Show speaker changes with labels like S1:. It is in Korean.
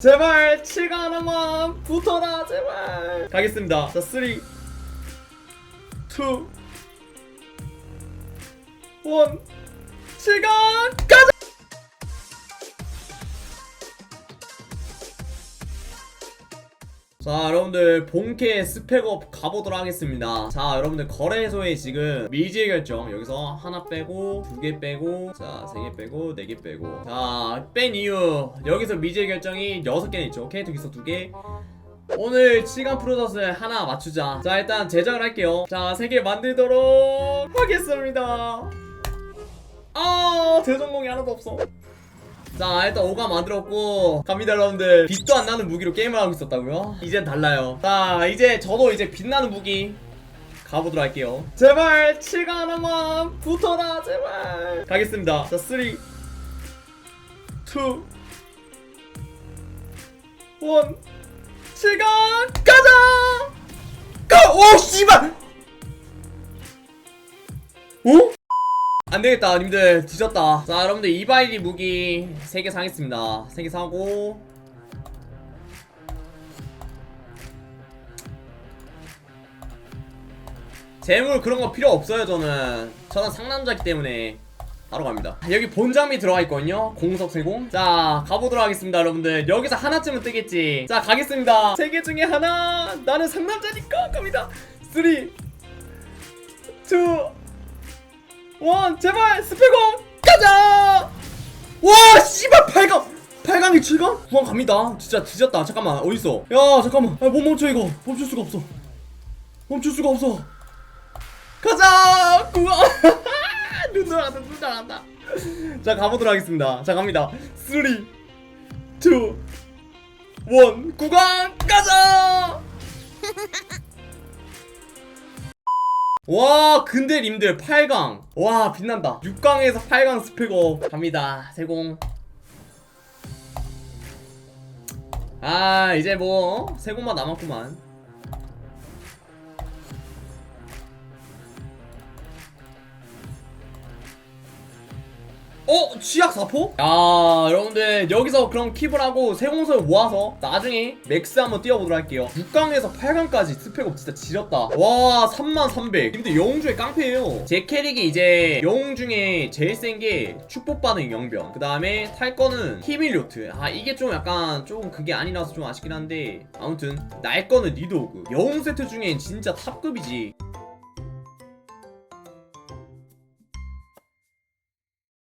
S1: 제발 7강 하나만 붙어라 제발. 가겠습니다. 자 3 2 1 7강 가 자자 여러분들 본캐 스펙업 가보도록 하겠습니다. 자 여러분들 거래소에 지금 미지의 결정. 여기서 하나 빼고 두 개 빼고 자 세 개 빼고 네 개 빼고. 자 뺀 이유. 여기서 미지의 결정이 여섯 개나 있죠. 오케이? 여기서 두개. 오늘 7강 프로듀스 하나 맞추자. 자 일단 제작을 할게요. 자 세 개 만들도록 하겠습니다. 아 대전공이 하나도 없어 자 일단 5가 만들었고 갑니다 여러분들. 빛도 안 나는 무기로 게임을 하고 있었다고요? 이젠 달라요. 자 이제 저도 이제 빛나는 무기 가보도록 할게요. 제발 7강 하나만 붙어라 제발. 가겠습니다. 자 3 2 1 7강 가자! 가! 오 씨발! 오? 안되겠다 님들. 뒤졌다. 자 여러분들 이바이리 무기 3개 사겠습니다. 3개 사고. 재물 그런 거 필요 없어요 저는. 저는 상남자기 때문에 바로 갑니다. 여기 본점이 들어가 있거든요. 공석 세공. 자 가보도록 하겠습니다 여러분들. 여기서 하나쯤은 뜨겠지. 자 가겠습니다. 세 개 중에 하나. 나는 상남자니까 갑니다. 3 2 원 제발 스페공 가자! 와 씨발 8강! 8강이 7강? 9강 갑니다. 진짜 뒤졌다. 잠깐만 어딨어? 야 잠깐만. 아, 못 멈춰 이거. 멈출 수가 없어. 멈출 수가 없어. 가자! 9강! 눈 돌아간다 눈 돌아간다. 자 가보도록 하겠습니다. 자 갑니다. 3 2 1 9강! 가자 와 근데 님들 8강. 와 빛난다. 6강에서 8강 스펙업 갑니다. 세공. 아 이제 뭐 세공만 남았구만 어? 취약 사포? 야 여러분들 여기서 그럼 킵을 하고 세공설 모아서 나중에 맥스 한번 뛰어보도록 할게요. 6강에서 8강까지 스펙업 진짜 지렸다. 와 3300 근데 영웅 중에 깡패예요. 제 캐릭이 이제 영웅 중에 제일 센 게 축복받은 영병 그 다음에 탈 거는 히밀요트. 아 이게 좀 약간 조금 그게 아니라서 좀 아쉽긴 한데 아무튼 날 거는 리도우그. 영웅 세트 중엔 진짜 탑급이지